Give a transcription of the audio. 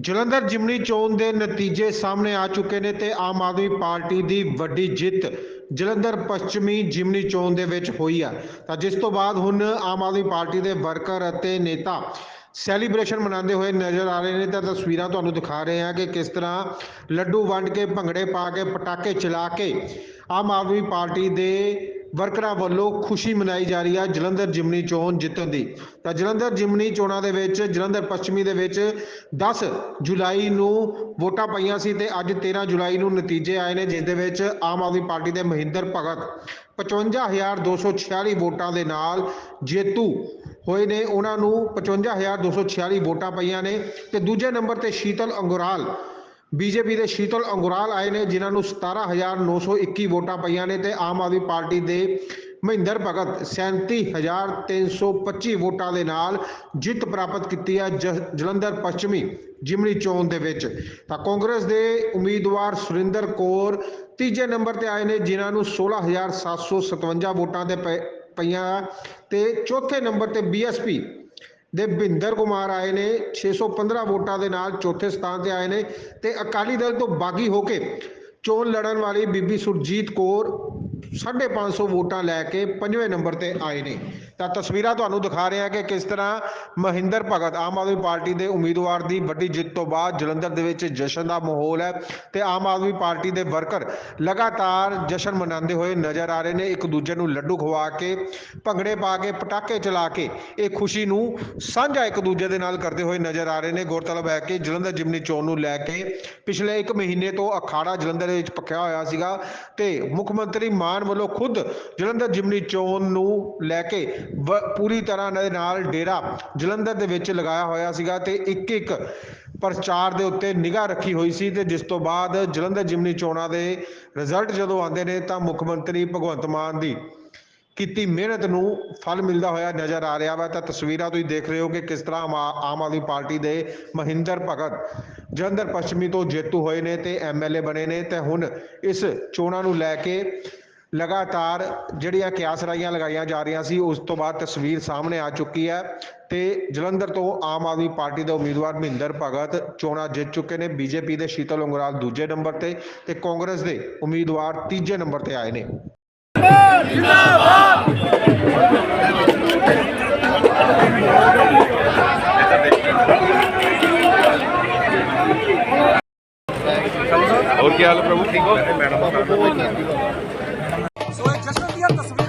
ਜਲੰਧਰ ਜਿਮਨੀ ਚੋਣ ਦੇ ਨਤੀਜੇ ਸਾਹਮਣੇ ਆ ਚੁੱਕੇ ਨੇ ਤੇ ਆਮ ਆਦਮੀ ਪਾਰਟੀ ਦੀ ਵੱਡੀ ਜਿੱਤ ਜਲੰਧਰ ਪੱਛਮੀ ਜਿਮਨੀ ਚੋਣ ਦੇ ਵਿੱਚ ਹੋਈ ਆ। ਤਾਂ ਜਿਸ ਤੋਂ ਬਾਅਦ ਹੁਣ ਆਮ ਆਦਮੀ ਪਾਰਟੀ ਦੇ ਵਰਕਰ ਅਤੇ ਨੇਤਾ ਸੈਲੀਬ੍ਰੇਸ਼ਨ ਮਨਾਉਂਦੇ ਹੋਏ ਨਜ਼ਰ ਆ ਰਹੇ ਨੇ ਤਾਂ ਤਸਵੀਰਾਂ ਤੁਹਾਨੂੰ ਦਿਖਾ ਰਹੇ ਹਾਂ ਕਿ ਕਿਸ ਤਰ੍ਹਾਂ ਲੱਡੂ ਵੰਡ ਕੇ ਭੰਗੜੇ ਪਾ ਕੇ ਪਟਾਕੇ ਚਲਾ ਕੇ ਆਮ ਆਦਮੀ ਪਾਰਟੀ ਦੇ ਵਰਕਰਾਂ ਵੱਲੋਂ ਖੁਸ਼ੀ ਮਨਾਈ ਜਾ ਰਹੀ ਹੈ ਜਲੰਧਰ ਜਿਮਨੀ ਚੋਣ ਜਿੱਤਣ ਦੀ। ਤਾਂ ਜਲੰਧਰ ਜਿਮਨੀ ਚੋਣਾਂ ਦੇ ਵਿੱਚ, ਜਲੰਧਰ ਪੱਛਮੀ ਦੇ ਵਿੱਚ 10 ਜੁਲਾਈ ਨੂੰ ਵੋਟਾਂ ਪਈਆਂ ਸੀ ਤੇ ਅੱਜ 13 ਜੁਲਾਈ ਨੂੰ ਨਤੀਜੇ ਆਏ ਨੇ, ਜਿਸ ਦੇ ਵਿੱਚ ਆਮ ਆਦਮੀ ਪਾਰਟੀ ਦੇ ਮਹਿੰਦਰ ਭਗਤ 55246 ਵੋਟਾਂ ਦੇ ਨਾਲ ਜੇਤੂ ਹੋਏ ਨੇ। ਉਹਨਾਂ ਨੂੰ 55246 ਵੋਟਾਂ ਪਈਆਂ ਨੇ ਤੇ ਦੂਜੇ ਨੰਬਰ ਤੇ ਸ਼ੀਤਲ ਅੰਗੁਰਾਲ ਬੀਜੇਪੀ ਦੇ ਸ਼ੀਤਲ ਅੰਗੁਰਾਲ ਆਏ ਨੇ, ਜਿਨ੍ਹਾਂ ਨੂੰ 17921 ਵੋਟਾਂ ਪਈਆਂ ਨੇ ਤੇ ਆਮ ਆਦਮੀ ਪਾਰਟੀ ਦੇ ਮਹਿੰਦਰ ਭਗਤ 37325 ਵੋਟਾਂ ਦੇ ਨਾਲ ਜਿੱਤ ਪ੍ਰਾਪਤ ਕੀਤੀ ਹੈ ਜਲੰਧਰ ਪੱਛਮੀ ਜਿਮਨੀ ਚੋਣ ਦੇ ਵਿੱਚ। ਤਾਂ ਕਾਂਗਰਸ ਦੇ ਉਮੀਦਵਾਰ ਸੁਰਿੰਦਰ ਕੌਰ ਤੀਜੇ ਨੰਬਰ ਤੇ ਆਏ ਨੇ, ਜਿਨ੍ਹਾਂ ਨੂੰ 16757 ਵੋਟਾਂ ਤੇ ਪਏ- ਪਈਆਂ ਤੇ ਚੌਥੇ ਨੰਬਰ ਤੇ ਬੀਐਸਪੀ ਦੇ ਭਿੰਦਰ ਕੁਮਾਰ ਆਏ ਨੇ 615 ਵੋਟਾਂ ਦੇ ਨਾਲ ਚੌਥੇ ਸਥਾਨ ਤੇ ਆਏ ਨੇ ਤੇ ਅਕਾਲੀ ਦਲ ਤੋਂ ਬਾਗੀ ਹੋ ਕੇ ਚੋਣ ਲੜਨ ਵਾਲੀ ਬੀਬੀ ਸੁਰਜੀਤ ਕੌਰ 550 ਵੋਟਾਂ ਲੈ ਕੇ ਪੰਜਵੇਂ ਨੰਬਰ ਤੇ ਆਏ ਨੇ। ਤਾਂ ਤਸਵੀਰਾਂ ਤੁਹਾਨੂੰ ਦਿਖਾ ਰਹੇ ਹਾਂ ਕਿ ਕਿਸ ਤਰ੍ਹਾਂ ਮਹਿੰਦਰ ਭਗਤ ਆਮ ਆਦਮੀ ਪਾਰਟੀ ਦੇ ਉਮੀਦਵਾਰ ਦੀ ਵੱਡੀ ਜਿੱਤ ਤੋਂ ਬਾਅਦ ਜਲੰਧਰ ਦੇ ਵਿੱਚ ਜਸ਼ਨ ਦਾ ਮਾਹੌਲ ਹੈ ਤੇ ਆਮ ਆਦਮੀ ਪਾਰਟੀ ਦੇ ਵਰਕਰ ਲਗਾਤਾਰ ਜਸ਼ਨ ਮਨਾਉਂਦੇ ਹੋਏ ਨਜ਼ਰ ਆ ਰਹੇ ਨੇ, ਇੱਕ ਦੂਜੇ ਨੂੰ ਲੱਡੂ ਖਵਾ ਕੇ, ਭੰਗੜੇ ਪਾ ਕੇ, ਪਟਾਕੇ ਚਲਾ ਕੇ ਇਹ ਖੁਸ਼ੀ ਨੂੰ ਸਾਂਝਾ ਇੱਕ ਦੂਜੇ ਦੇ ਨਾਲ ਕਰਦੇ ਹੋਏ ਨਜ਼ਰ ਆ ਰਹੇ ਨੇ। ਗੌਰਤਲਬ ਹੈ ਕਿ ਜਲੰਧਰ ਜਿਮਨੀ ਚੋਣ ਨੂੰ ਲੈ ਕੇ ਪਿਛਲੇ ਇੱਕ ਮਹੀਨੇ ਤੋਂ ਅਖਾੜਾ ਜਲੰਧਰ ਦੇ ਵਿੱਚ ਪੱਕਿਆ ਹੋਇਆ ਸੀਗਾ ਤੇ ਮੁੱਖ ਮੰਤਰੀ ਮਾਨ ਵੱਲੋਂ ਖੁਦ ਜਲੰਧਰ ਜਿਮਨੀ ਚੋਣ ਨੂੰ ਲੈ ਕੇ ਪੂਰੀ ਤਰ੍ਹਾਂ ਦੇ ਨਾਲ ਡੇਰਾ ਜਲੰਧਰ ਦੇ ਵਿੱਚ ਲਗਾਇਆ ਹੋਇਆ ਸੀਗਾ ਤੇ ਇੱਕ ਇੱਕ ਪ੍ਰਚਾਰ ਦੇ ਉੱਤੇ ਨਿਗਾਹ ਰੱਖੀ ਹੋਈ ਸੀ ਤੇ ਜਿਸ ਤੋਂ ਬਾਅਦ ਜਲੰਧਰ ਜਿਮਨੀ ਚੋਣਾਂ ਦੇ ਰਿਜ਼ਲਟ ਜਦੋਂ ਆਉਂਦੇ ਨੇ ਤਾਂ ਮੁੱਖ ਮੰਤਰੀ ਭਗਵੰਤ ਮਾਨ ਦੀ ਕੀਤੀ ਮਿਹਨਤ ਨੂੰ ਫਲ ਮਿਲਦਾ ਹੋਇਆ ਨਜ਼ਰ ਆ ਰਿਹਾ ਵਾ। ਤਾਂ ਤਸਵੀਰਾਂ ਤੁਸੀਂ ਦੇਖ ਰਹੇ ਹੋ ਕਿ ਕਿਸ ਤਰ੍ਹਾਂ ਆਮ ਆਦਮੀ ਪਾਰਟੀ ਦੇ ਮਹਿੰਦਰ ਭਗਤ ਜਲੰਧਰ ਪੱਛਮੀ ਤੋਂ ਜੇਤੂ ਹੋਏ ਨੇ ਤੇ ਐਮਐਲਏ ਬਣੇ ਨੇ ਤੇ ਹੁਣ ਇਸ ਚੋਣਾਂ ਨੂੰ ਲੈ ਕੇ ਲਗਾਤਾਰ ਜਿਹੜੀਆਂ ਕਿਆਸ ਰਾਈਆਂ ਲਗਾਈਆਂ ਜਾ ਰਹੀਆਂ ਸੀ ਉਸ ਤੋਂ ਬਾਅਦ ਤਸਵੀਰ ਸਾਹਮਣੇ ਆ ਚੁੱਕੀ ਹੈ ਤੇ ਜਲੰਧਰ ਤੋਂ ਆਮ ਆਦਮੀ ਪਾਰਟੀ ਦੇ ਉਮੀਦਵਾਰ ਮਹਿੰਦਰ ਭਗਤ ਚੋਣਾਂ ਜਿੱਤ ਚੁੱਕੇ ਨੇ ਬੀਜੇਪੀ ਦੇ ਸ਼ੀਤਲ ਉਂਗਰਾਲ ਦੂਜੇ ਨੰਬਰ ਤੇ ਤੇ ਕਾਂਗਰਸ ਦੇ ਉਮੀਦਵਾਰ ਤੀਜੇ ਨੰਬਰ ਤੇ ਆਏ ਨੇ और क्या हाल है प्रभु ठीक हो ਸੋ Сейчас конверта